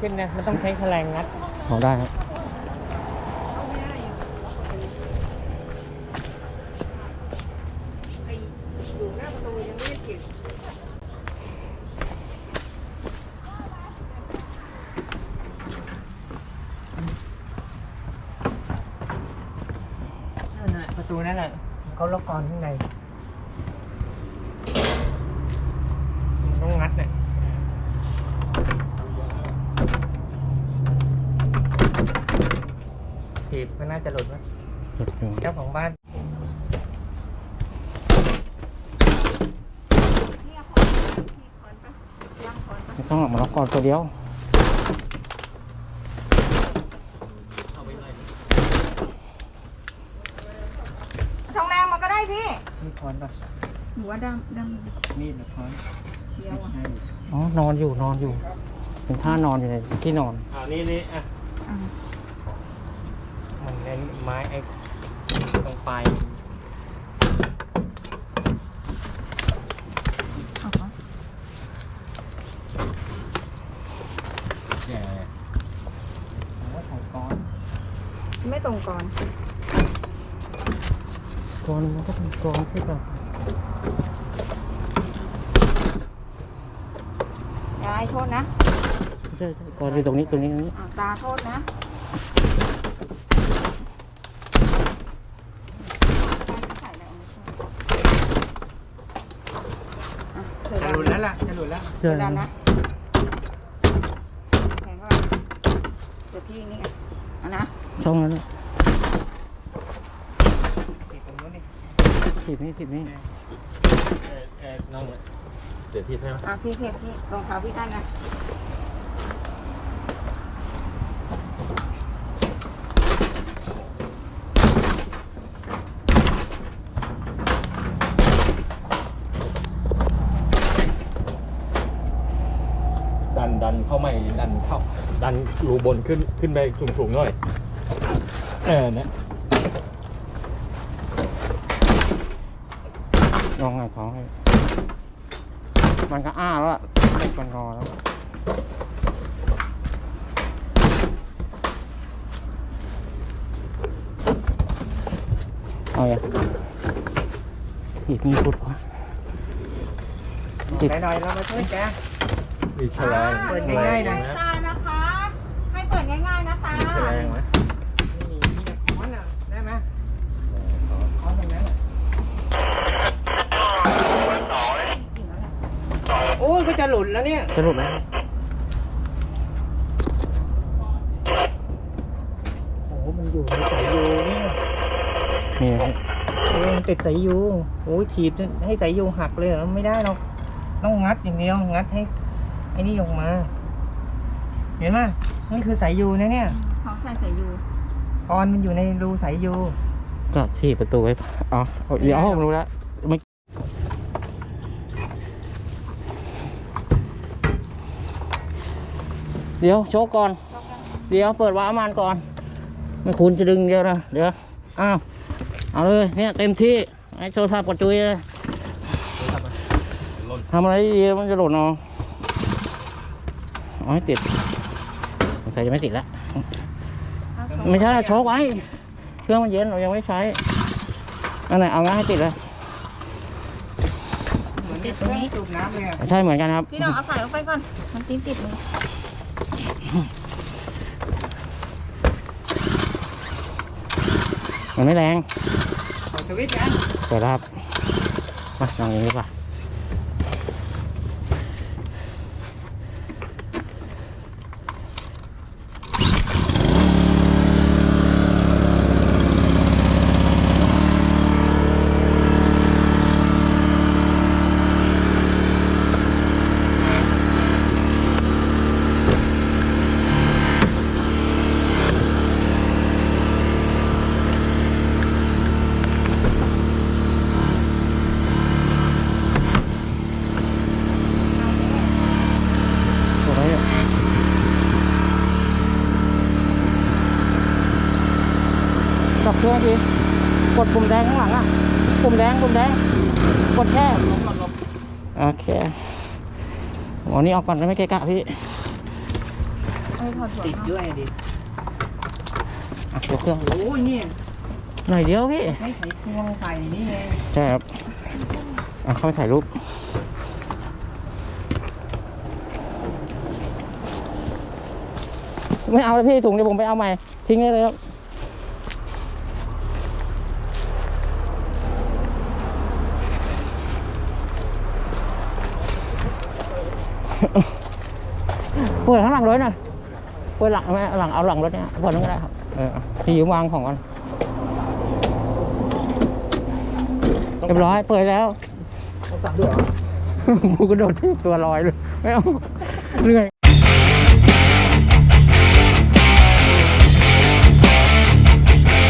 ขึ้นนะมันต้องใช้แฉลงงัดขอได้ครับอยู่หน้าประตูยังไม่ได้ปิดนั่นแหละประตูนั่นแหละเขาล็อกกรอนข้างในมันต้องงัดเนี่ย ถีบก็น่าจะหลุดวะหยุดอยู่เจ้าของบ้านไม่ต้องหรอกมาล็อกก่อนตัวเดียวทองแดงมาก็ได้พี่มีคอนป่ะหนูว่าดำดมีดหรือคอนเดียวอะอ๋อนอนอยู่นอนอยู่ เป็นท่านอนอยู่ในที่นอนอ่านี่นี่อะ อะ ไม้ไอ้ตรงปลายเอาก่อนแย่ผมว่าของก้อนไม่ตรงก่อนกรมันก็เป็นกรที่แบบยายโทษนะ ใช่ใช่กรอยู่ตรงนี้ตรงนี้ตรงนี้ อะตาโทษนะใส่แล้วอะเธอ จะดำหลุดแล้วล่ะจะหลุดแล้วเธอดำนะแข็งก็เดี๋ยวพี่นี่อะเอานะช่องนั้นน่ะติดตรงนู้นนี่สิบนี่สิบนี่เออเออน้องเดี๋ยวที่ใช่ไหมอะพี่พี่พี่รองเท้าพี่ตั้นนะ ดันเข้าไม่ดันเข้าดันรูบนขึ้นขึ้นไปสูงๆหน่อย เออเนี่ยลองไงท้องให้ มันก็อ้าแล้วล่ะเล็กมันรอแล้ว เอาอย่าอีกมีพุดวะติดหน่อยๆเรามาช่วยแก มีแฉลงเปิดง่ายๆนะตานะคะ ให้เปิดง่ายๆนะตามีแฉลงไหมนี่มีแต่ค้อนอะได้ไหมค้อนตรงนั้นอะโอ้ยก็จะหลุดแล้วเนี่ย สรุปไหมโอ้โหมันอยู่ในสายยูเนี่ยมีไหมโอ้ยมันติดสายยูโอ้ยถีบให้สายยูหักเลยเหรอไม่ได้หรอกต้องงัดอย่างเดียวงัดให้ ไอ้นี่ออกมา เห็นไหมนี่คือสายยูนะเนี่ยเขาใส่ใส่ยูออนมันอยู่ในรูสายยูก็ที่ประตูไว้อ๋อเดี๋ยวผมรู้แล้วไม่เดี๋ยวโชว์ก่อน เดี๋ยวเปิดวาล์วมันก่อน ไม่คุณจะดึงเดียวนะเดี๋ยวอ้าวเอาเลยเนี่ยเต็มที่ไอ้โทรศัพท์กดจุยเลยทำอะไรดีๆมันจะหล่นเอา เอาให้ติดสงสัยจะไม่ติดแล้วไม่ใช่โชกไว้ เครื่องมันเย็นเรายังไม่ใช้อันไหนเอางั้นให้ติดเลยเหมือนที่ตรงนี้สูบน้ำเลยอะใช่เหมือนกันครับ พี่น้องเอาใส่ลงไปก่อน มันติดติดมือมันไม่แรงเปิดสวิตช์นะเปิดแล้วครับ มาลองอย่างนี้ดีก จับเครื่องดีกดปุ่มแดงข้างหลังอะ ปุ่มแดงปุ่มแดง กดแค่โอเควันนี้เอาก่อนได้ไหมเกะกะพี่เอ้ยถอดหัวติดด้วยดิอะยกเครื่อง โอ้ยนี่หน่อยเดียวพี่ให้ไขควงใส่นี่ไงใช่ครับอะเข้าไปถ่ายรูปไม่เอาแล้วพี่ถุงเดี๋ยวผมไปเอาใหม่ ทิ้งได้เลยครับ เปิดข้างหลังรถหน่อยเปิดหลังไหมหลังเอาหลังรถเนี่ยเปิดนั่นก็ได้ครับเออพี่ยืมวางของก่อนเรียบร้อยเปิดแล้วต้องตัดด้วยเหรอกูกระโดดทีบตัวลอยเลยไม่เอาเหนื่อย